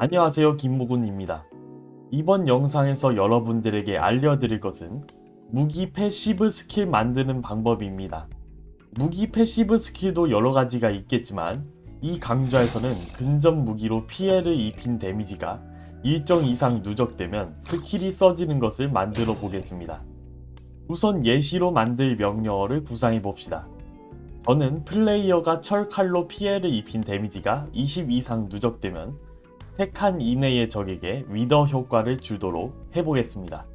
안녕하세요 김무군입니다. 이번 영상에서 여러분들에게 알려드릴 것은 무기 패시브 스킬 만드는 방법입니다. 무기 패시브 스킬도 여러 가지가 있겠지만 이 강좌에서는 근접 무기로 피해를 입힌 데미지가 일정 이상 누적되면 스킬이 써지는 것을 만들어 보겠습니다. 우선 예시로 만들 명령어를 구상해 봅시다. 저는 플레이어가 철칼로 피해를 입힌 데미지가 20 이상 누적되면 3칸 이내의 적에게 위더 효과를 주도록 해보겠습니다.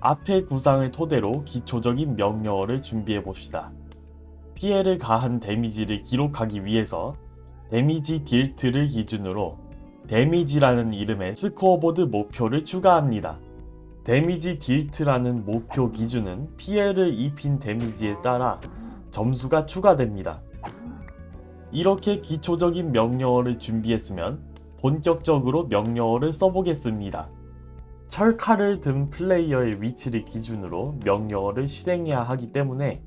앞의 구상을 토대로 기초적인 명령어를 준비해 봅시다. 피해를 가한 데미지를 기록하기 위해서 데미지 딜트를 기준으로 데미지라는 이름의 스코어보드 목표를 추가합니다. 데미지 딜트라는 목표 기준은 피해를 입힌 데미지에 따라 점수가 추가됩니다. 이렇게 기초적인 명령어를 준비했으면 본격적으로 명령어를 써보겠습니다. 철칼을 든 플레이어의 위치를 기준으로 명령어를 실행해야 하기 때문에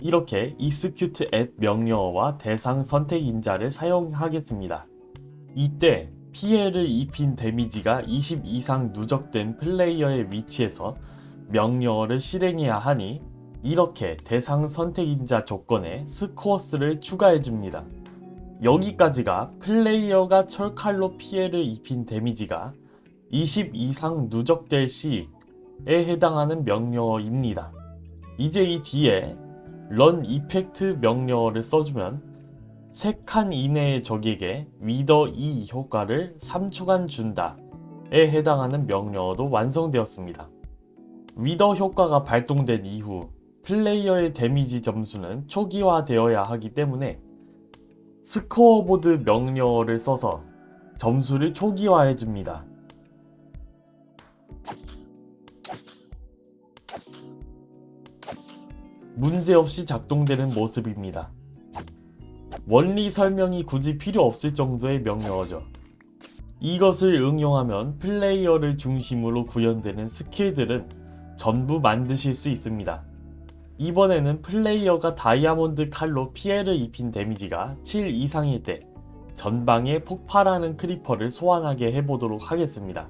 이렇게 execute at 명령어와 대상 선택 인자를 사용하겠습니다. 이때 피해를 입힌 데미지가 20 이상 누적된 플레이어의 위치에서 명령어를 실행해야 하니 이렇게 대상 선택 인자 조건에 스코어스를 추가해 줍니다. 여기까지가 플레이어가 철칼로 피해를 입힌 데미지가 20 이상 누적될 시에 해당하는 명령어입니다. 이제 이 뒤에 run 이펙트 명령어를 써주면 3칸 이내의 적에게 위더 2 효과를 3초간 준다에 해당하는 명령어도 완성되었습니다. 위더 효과가 발동된 이후 플레이어의 데미지 점수는 초기화되어야 하기 때문에 스코어보드 명령어를 써서 점수를 초기화해 줍니다. 문제없이 작동되는 모습입니다. 원리 설명이 굳이 필요 없을 정도의 명령어죠. 이것을 응용하면 플레이어를 중심으로 구현되는 스킬들은 전부 만드실 수 있습니다. 이번에는 플레이어가 다이아몬드 칼로 피해를 입힌 데미지가 7 이상일 때 전방에 폭발하는 크리퍼를 소환하게 해보도록 하겠습니다.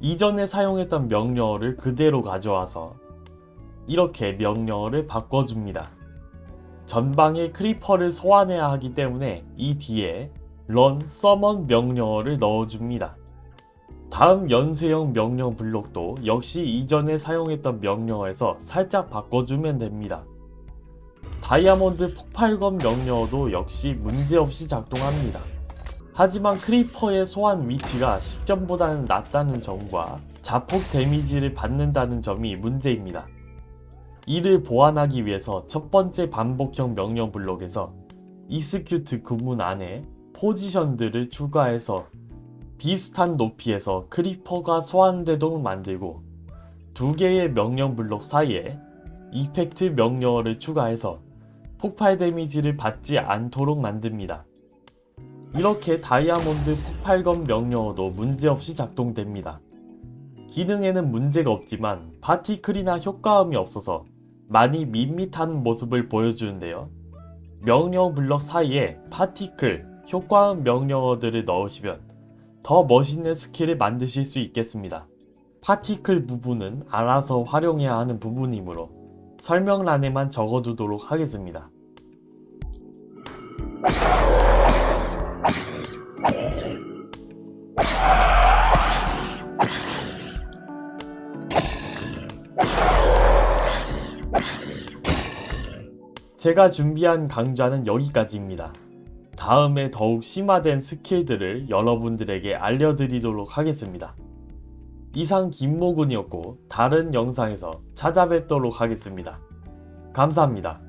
이전에 사용했던 명령어를 그대로 가져와서 이렇게 명령어를 바꿔줍니다. 전방에 크리퍼를 소환해야 하기 때문에 이 뒤에 run summon 명령어를 넣어줍니다. 다음 연쇄형 명령 블록도 역시 이전에 사용했던 명령어에서 살짝 바꿔주면 됩니다. 다이아몬드 폭발검 명령어도 역시 문제없이 작동합니다. 하지만 크리퍼의 소환 위치가 시점보다는 낮다는 점과 자폭 데미지를 받는다는 점이 문제입니다. 이를 보완하기 위해서 첫 번째 반복형 명령 블록에서 execute 구문 안에 포지션들을 추가해서 비슷한 높이에서 크리퍼가 소환되도록 만들고 두 개의 명령 블록 사이에 이펙트 명령어를 추가해서 폭발 데미지를 받지 않도록 만듭니다. 이렇게 다이아몬드 폭발검 명령어도 문제없이 작동됩니다. 기능에는 문제가 없지만 파티클이나 효과음이 없어서 많이 밋밋한 모습을 보여주는데요. 명령 블럭 사이에 파티클, 효과음 명령어들을 넣으시면 더 멋있는 스킬을 만드실 수 있겠습니다. 파티클 부분은 알아서 활용해야 하는 부분이므로 설명란에만 적어두도록 하겠습니다. 제가 준비한 강좌는 여기까지입니다. 다음에 더욱 심화된 스킬들을 여러분들에게 알려드리도록 하겠습니다. 이상 김모군이었고 다른 영상에서 찾아뵙도록 하겠습니다. 감사합니다.